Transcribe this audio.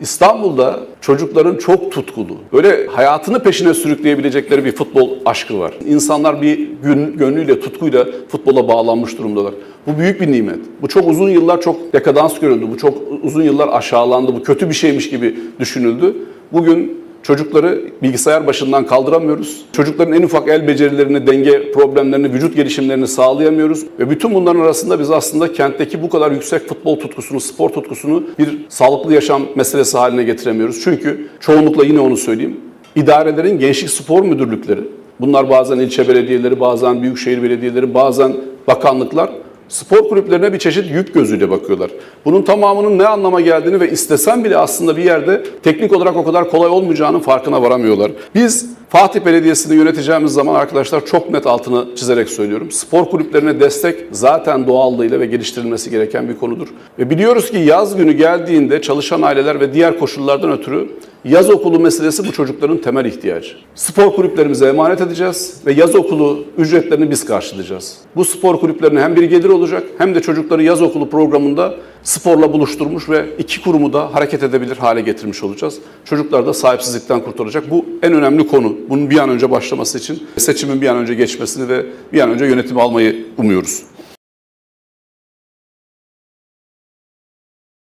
İstanbul'da çocukların çok tutkulu, böyle hayatını peşine sürükleyebilecekleri bir futbol aşkı var. İnsanlar bir gün, gönlüyle, tutkuyla futbola bağlanmış durumdalar. Bu büyük bir nimet. Bu çok uzun yıllar çok dekadans görüldü. Bu çok uzun yıllar aşağılandı. Bu kötü bir şeymiş gibi düşünüldü. Bugün Çocukları bilgisayar başından kaldıramıyoruz. Çocukların en ufak el becerilerini, denge problemlerini, vücut gelişimlerini sağlayamıyoruz. Ve bütün bunların arasında biz aslında kentteki bu kadar yüksek futbol tutkusunu, spor tutkusunu bir sağlıklı yaşam meselesi haline getiremiyoruz. Çünkü çoğunlukla yine onu söyleyeyim. İdarelerin gençlik spor müdürlükleri, bunlar bazen ilçe belediyeleri, bazen büyükşehir belediyeleri, bazen bakanlıklar spor kulüplerine bir çeşit yük gözüyle bakıyorlar. Bunun tamamının ne anlama geldiğini ve istesen bile aslında bir yerde teknik olarak o kadar kolay olmayacağının farkına varamıyorlar. Biz Fatih Belediyesi'ni yöneteceğimiz zaman arkadaşlar çok net altını çizerek söylüyorum. Spor kulüplerine destek zaten doğallığıyla ve geliştirilmesi gereken bir konudur. Ve biliyoruz ki yaz günü geldiğinde çalışan aileler ve diğer koşullardan ötürü yaz okulu meselesi bu çocukların temel ihtiyacı. Spor kulüplerimize emanet edeceğiz ve yaz okulu ücretlerini biz karşılayacağız. Bu spor kulüplerine hem bir gelir olacak hem de çocukları yaz okulu programında sporla buluşturmuş ve iki kurumu da hareket edebilir hale getirmiş olacağız. Çocuklar da sahipsizlikten kurtaracak. Bu en önemli konu. Bunun bir an önce başlaması için seçimin bir an önce geçmesini ve bir an önce yönetimi almayı umuyoruz.